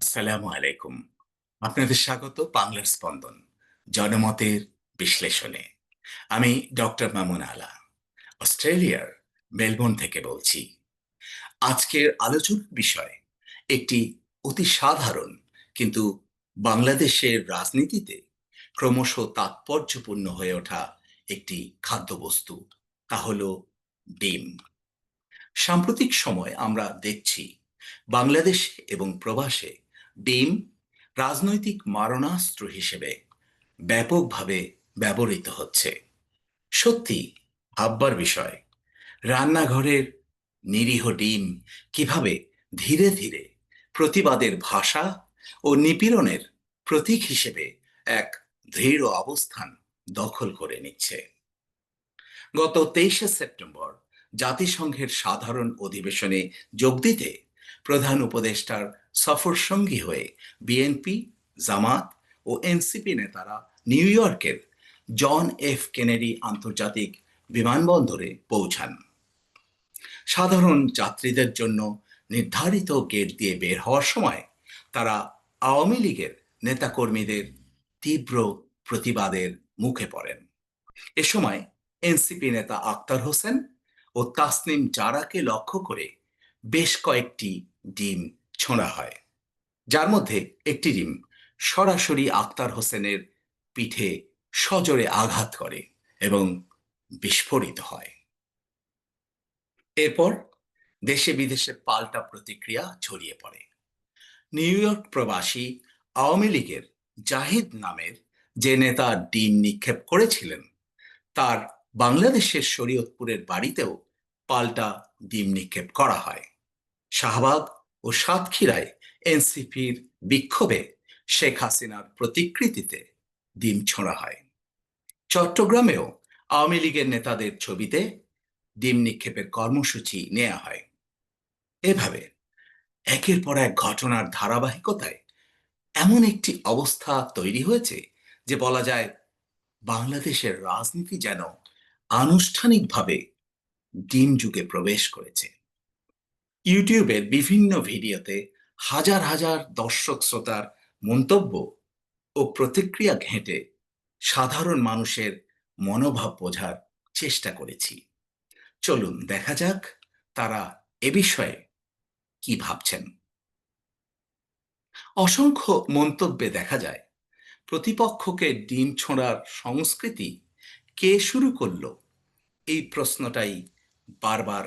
আসসালামু আলাইকুম। আপনাদের স্বাগত বাংলার স্পন্দন, জনমতের বিশ্লেষণে। আমি ডক্টর মামুন আলা, অস্ট্রেলিয়ার মেলবোর্ন থেকে বলছি। আজকের আলোচনার বিষয় একটি অতি সাধারণ কিন্তু বাংলাদেশের রাজনীতিতে ক্রমশ তাৎপর্যপূর্ণ হয়ে ওঠা একটি খাদ্যবস্তু, তা হল ডিম। সাম্প্রতিক সময় আমরা দেখছি বাংলাদেশ এবং প্রবাসে ডিম রাজনৈতিক মারণাস্ত্র হিসেবে ব্যাপকভাবে ব্যবহৃত হচ্ছে। সত্যি ভাববার বিষয়। রান্নাঘরের নিরীহ ডিম কীভাবে ধীরে ধীরে প্রতিবাদের ভাষা ও নিপীড়নের প্রতীক হিসেবে এক দৃঢ় অবস্থান দখল করে নিচ্ছে। গত তেইশে সেপ্টেম্বর জাতিসংঘের সাধারণ অধিবেশনে যোগ দিতে প্রধান উপদেষ্টার সফর সঙ্গী হয়ে বিএনপি জামাত ও এনসিপি নেতারা নিউ ইয়র্কের জন এফ কেনেডি আন্তর্জাতিক বিমানবন্দরে পৌঁছান। সাধারণ যাত্রীদের জন্য নির্ধারিত গেট দিয়ে বের হওয়ার সময় তারা আওয়ামী লীগের নেতাকর্মীদের তীব্র প্রতিবাদের মুখে পড়েন। এ সময় এনসিপি নেতা আক্তার হোসেন ও তাসনিম জারাকে লক্ষ্য করে বেশ কয়েকটি ডিম ছোঁড়া হয়। যার মধ্যে একটি ডিম সরাসরি আক্তার হোসেনের পিঠে সজোরে আঘাত করে এবং বিস্ফোরিত হয়। এরপর দেশে বিদেশে পাল্টা প্রতিক্রিয়া ছড়িয়ে পড়ে। নিউ ইয়র্ক প্রবাসী আওয়ামী লীগের জাহিদ নামের যে নেতা ডিম নিক্ষেপ করেছিলেন, তার বাংলাদেশের শরীয়তপুরের বাড়িতেও পাল্টা ডিম নিক্ষেপ করা হয়। শাহবাগ ও সাতক্ষীরায় এনসিপির বিক্ষোভে শেখ হাসিনার প্রতিকৃতিতে ডিম ছোঁড়া হয়। চট্টগ্রামেও আওয়ামী লীগের নেতাদের ছবিতে ডিম নিক্ষেপের কর্মসূচি নেওয়া হয়। এভাবে একের পর এক ঘটনার ধারাবাহিকতায় এমন একটি অবস্থা তৈরি হয়েছে যে বলা যায় বাংলাদেশের রাজনীতি যেন আনুষ্ঠানিকভাবে ডিম যুগে প্রবেশ করেছে। ইউটিউবের বিভিন্ন ভিডিওতে হাজার হাজার দর্শক শ্রোতার মন্তব্য ও প্রতিক্রিয়া ঘেঁটে সাধারণ মানুষের মনোভাব বোঝার চেষ্টা করেছি। চলুন দেখা যাক তারা এ বিষয়ে কি ভাবছেন। অসংখ্য মন্তব্যে দেখা যায়, প্রতিপক্ষকে ডিম ছোঁড়ার সংস্কৃতি কে শুরু করল? এই প্রশ্নটাই বারবার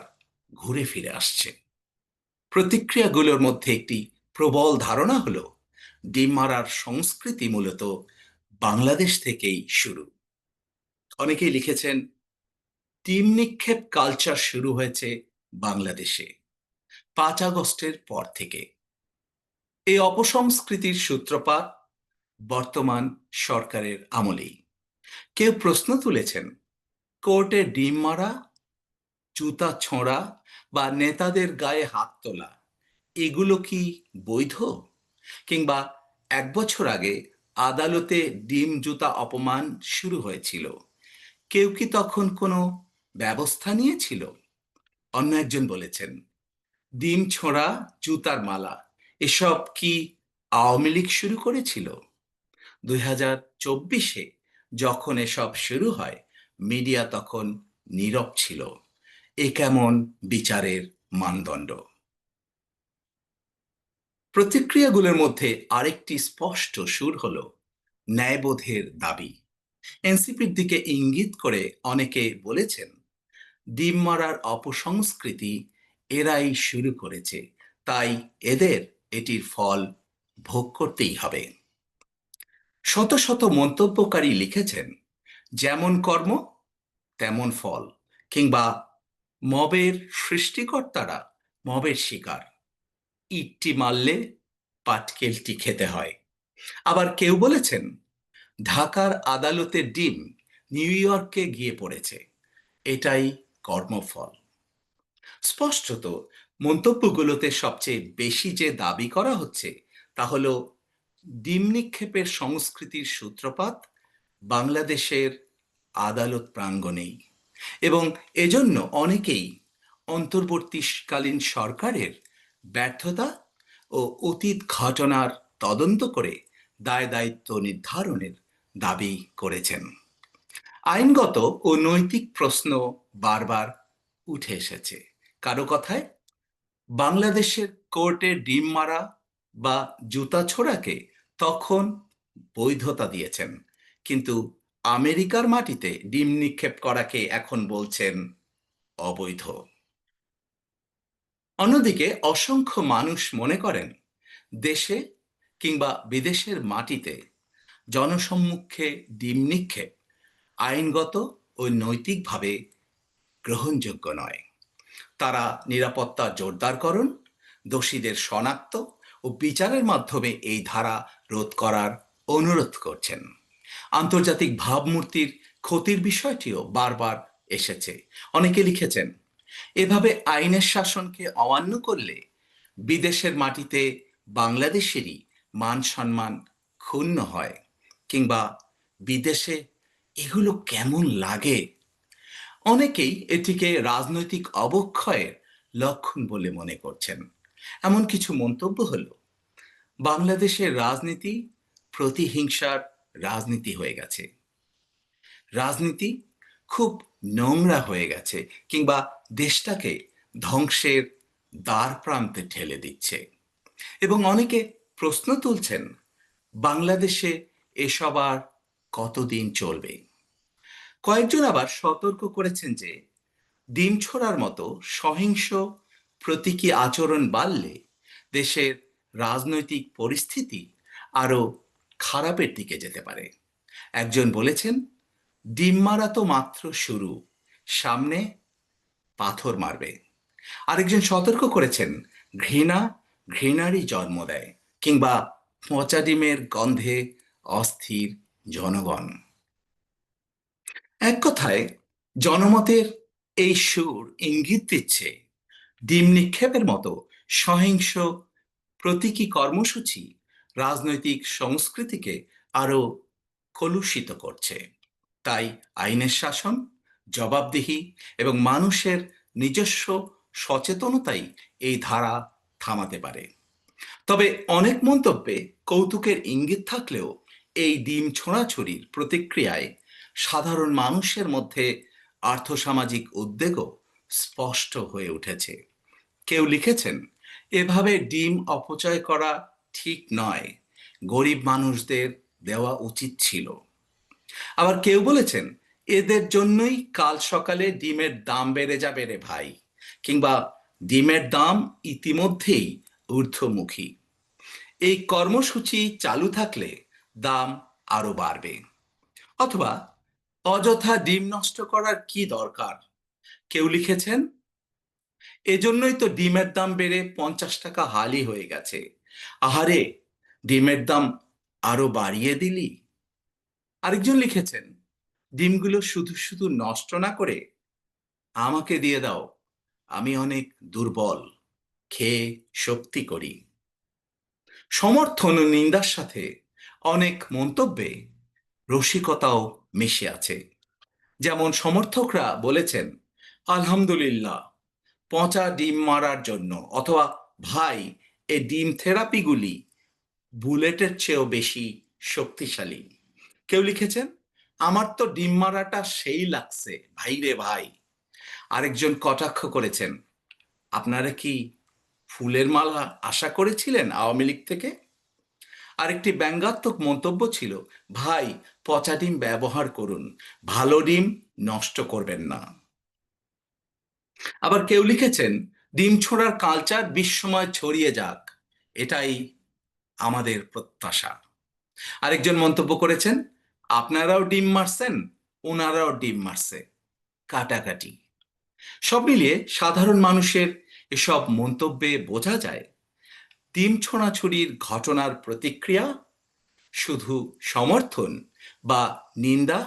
ঘুরে ফিরে আসছে। প্রতিক্রিয়াগুলোর মধ্যে একটি প্রবল ধারণা হলো ডিম মারার সংস্কৃতি মূলত বাংলাদেশ থেকেই শুরু। অনেকেই লিখেছেন ডিম নিক্ষেপ কালচার শুরু হয়েছে বাংলাদেশে, পাঁচ আগস্টের পর থেকে। এই অপসংস্কৃতির সূত্রপাত বর্তমান সরকারের আমলেই। কেউ প্রশ্ন তুলেছেন, কোর্টে ডিম মারা জুতা ছোঁড়া বা নেতাদের গায়ে হাত তোলা, এগুলো কি বৈধ? কিংবা এক বছর আগে আদালতে ডিম জুতা অপমান শুরু হয়েছিল, কেউ কি তখন কোনো ব্যবস্থা নিয়েছিল? অন্য একজন বলেছেন, ডিম ছোঁড়া, জুতার মালা, এসব কি আওয়ামী লীগ শুরু করেছিল? দুই হাজার চব্বিশে যখন এসব শুরু হয়, মিডিয়া তখন নীরব ছিল। এ কেমন বিচারের মানদণ্ড? প্রতিক্রিয়াগুলোর মধ্যে আরেকটি স্পষ্ট সুর হল ন্যায়বোধের দাবি। এনসিপির দিকে ইঙ্গিত করে অনেকে বলেছেন, ডিম মারার অপসংস্কৃতি এরাই শুরু করেছে, তাই এদের এটির ফল ভোগ করতেই হবে। শত শত মন্তব্যকারী লিখেছেন, যেমন কর্ম, তেমন ফল, কিংবা মবের সৃষ্টিকর্তারা মবের শিকার। ইটটি মারলে পাটকেলটি খেতে হয়। আবার কেউ বলেছেন, ঢাকার আদালতের ডিম নিউ ইয়র্কে গিয়ে পড়েছে। এটাই কর্মফল। স্পষ্টত, মন্তব্যগুলোতে সবচেয়ে বেশি যে দাবি করা হচ্ছে, তা হল ডিম নিক্ষেপের সংস্কৃতির সূত্রপাত বাংলাদেশের আদালত প্রাঙ্গণেই। এবং এজন্য অনেকেই অন্তর্বর্তীকালীন সরকারের ব্যর্থতা ও অতীত ঘটনার তদন্ত করে দায় দায়িত্ব নির্ধারণের দাবি করেছেন। আইনগত ও নৈতিক প্রশ্ন বারবার উঠে এসেছে। কারও কথায়, বাংলাদেশের কোর্টে ডিম মারা বা জুতা ছোড়াকে তখন বৈধতা দিয়েছেন। কিন্তু আমেরিকার মাটিতে ডিম নিক্ষেপ করাকে এখন বলছেন অবৈধ। অন্যদিকে অসংখ্য মানুষ মনে করেন, দেশে কিংবা বিদেশের মাটিতে জনসম্মুখে ডিম নিক্ষেপ আইনগত ও নৈতিকভাবে গ্রহণযোগ্য নয়। তারা নিরাপত্তা জোরদারকরণ, দোষীদের শনাক্ত ও বিচারের মাধ্যমে এই ধারা রোধ করার অনুরোধ করছেন। আন্তর্জাতিক ভাবমূর্তির ক্ষতির বিষয়টিও বারবার এসেছে। অনেকে লিখেছেন, এভাবে আইনের শাসনকে অমান্য করলে বিদেশের মাটিতে বাংলাদেশেরই মান সম্মান ক্ষুণ্ণ হয় কিংবা বিদেশে এগুলো কেমন লাগে? অনেকেই এটিকে রাজনৈতিক অবক্ষয়ের লক্ষণ বলে মনে করছেন। এমন কিছু মন্তব্য হল, বাংলাদেশের রাজনীতি প্রতিহিংসার রাজনীতি হয়ে গেছে। রাজনীতি খুব নোংরা হয়ে গেছে কিংবা দেশটাকে ধ্বংসের দ্বার প্রান্তে ঠেলে দিচ্ছে। এবং অনেকে প্রশ্ন তুলছেন, বাংলাদেশে এসব আর কতদিন চলবে? কয়েকজন আবার সতর্ক করেছেন যে, ডিম ছোড়ার মতো সহিংস প্রতীকী আচরণ বাড়লে দেশের রাজনৈতিক পরিস্থিতি আরও খারাপের দিকে যেতে পারে। একজন বলেছেন ডিম মারা তো মাত্র শুরু, সামনে পাথর মারবে। আরেকজন সতর্ক করেছেন, ঘৃণা, ঘৃণারই জন্ম দেয়, কিংবা পচা ডিমের গন্ধে অস্থির জনগণ। এক কথায়, জনমতের এই সুর ইঙ্গিত দিচ্ছে, ডিম নিক্ষেপের মতো সহিংস প্রতীকী কর্মসূচি রাজনৈতিক সংস্কৃতিকে আরও কলুষিত করছে। তাই আইনের শাসন, জবাবদিহি এবং মানুষের নিজস্ব সচেতনতাই এই ধারা থামাতে পারে। তবে অনেক মন্তব্যে কৌতুকের ইঙ্গিত থাকলেও এই ডিম ছোঁড়াছড়ির প্রতিক্রিয়ায় সাধারণ মানুষের মধ্যে আর্থসামাজিক উদ্বেগও স্পষ্ট হয়ে উঠেছে। কেউ লিখেছেন, এভাবে ডিম অপচয় করা ঠিক নয়। গরিব মানুষদের দেওয়া উচিত ছিল। আবার কেউ বলেছেন, এদের জন্যই কাল সকালে ডিমের দাম বেড়ে যাবে রে ভাই। কিংবা, ডিমের দাম ইতিমধ্যেই ঊর্ধ্বমুখী। এই কর্মসূচি চালু থাকলে দাম আরও বাড়বে। অথবা, অযথা ডিম নষ্ট করার কি দরকার? কেউ লিখেছেন, এজন্যই তো ডিমের দাম বেড়ে পঞ্চাশ টাকা হালি হয়ে গেছে। আহারে, ডিমের দাম আরও বাড়িয়ে দিলি? আরেকজন লিখেছেন, ডিমগুলো শুধু শুধু নষ্ট না করে আমাকে দিয়ে দাও, আমি অনেক দুর্বল, খেয়ে শক্তি করি। সমর্থন ও নিন্দার সাথে অনেক মন্তব্যে রসিকতাও মিশে আছে। যেমন সমর্থকরা বলেছেন, আলহামদুলিল্লাহ, পচা ডিম মারার জন্য অথবা ভাই এই ডিম থেরাপিগুলি বুলেটের চেয়েও বেশি শক্তিশালী। কেউ লিখেছেন, আমার তো ডিম মারাটা সেই লাগছে, ভাই রে ভাই। আরেকজন কটাক্ষ করেছেন, আপনারা কি ফুলের মালা আশা করেছিলেন আওয়ামী লীগ থেকে? আরেকটি ব্যঙ্গাত্মক মন্তব্য ছিল, ভাই, পচা ডিম ব্যবহার করুন, ভালো ডিম নষ্ট করবেন না। আবার কেউ লিখেছেন ডিম ছোড়ার কালচার বিশ্বময় ছড়িয়ে যাক, এটাই আমাদের প্রত্যাশা। আরেকজন মন্তব্য করেছেন, আপনারাও ডিম মারছেন ওনারাও ডিম মারছে। কাটাকাটি। সব মিলিয়ে সাধারণ মানুষের এসব মন্তব্যে বোঝা যায়, ডিম ছোড়াছুরির ঘটনার প্রতিক্রিয়া শুধু সমর্থন বা নিন্দা,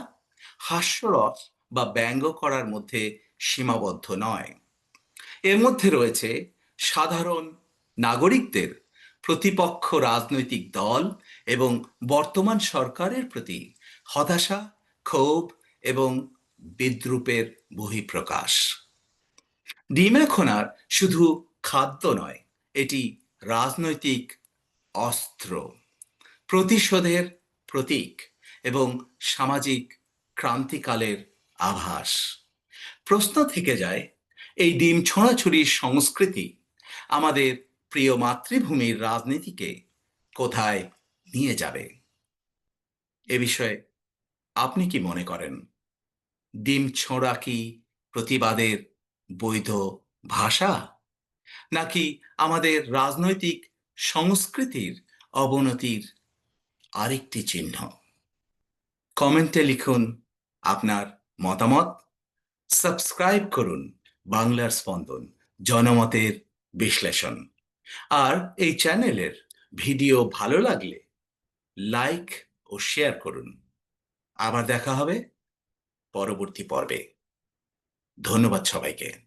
হাস্যরস বা ব্যঙ্গ করার মধ্যে সীমাবদ্ধ নয়। এর মধ্যে রয়েছে সাধারণ নাগরিকদের প্রতিপক্ষ রাজনৈতিক দল এবং বর্তমান সরকারের প্রতি হতাশা, ক্ষোভ এবং বিদ্রুপের বহিঃপ্রকাশ। ডিম এখন আর শুধু খাদ্য নয়, এটি রাজনৈতিক অস্ত্র, প্রতিশোধের প্রতীক এবং সামাজিক ক্রান্তিকালের আভাস। প্রশ্ন থেকে যায় এই ডিম ছোঁড়াছুড়ির সংস্কৃতি আমাদের প্রিয় মাতৃভূমির রাজনীতিকে কোথায় নিয়ে যাবে? এ বিষয়ে আপনি কি মনে করেন? ডিম ছোঁড়া কি প্রতিবাদের বৈধ ভাষা? নাকি আমাদের রাজনৈতিক সংস্কৃতির অবনতির আরেকটি চিহ্ন? কমেন্টে লিখুন আপনার মতামত। সাবস্ক্রাইব করুন। বাংলার স্পন্দন, জনমতের বিশ্লেষণ। আর এই চ্যানেলের ভিডিও ভালো লাগলে লাইক ও শেয়ার করুন। আবার দেখা হবে পরবর্তী পর্বে। ধন্যবাদ সবাইকে।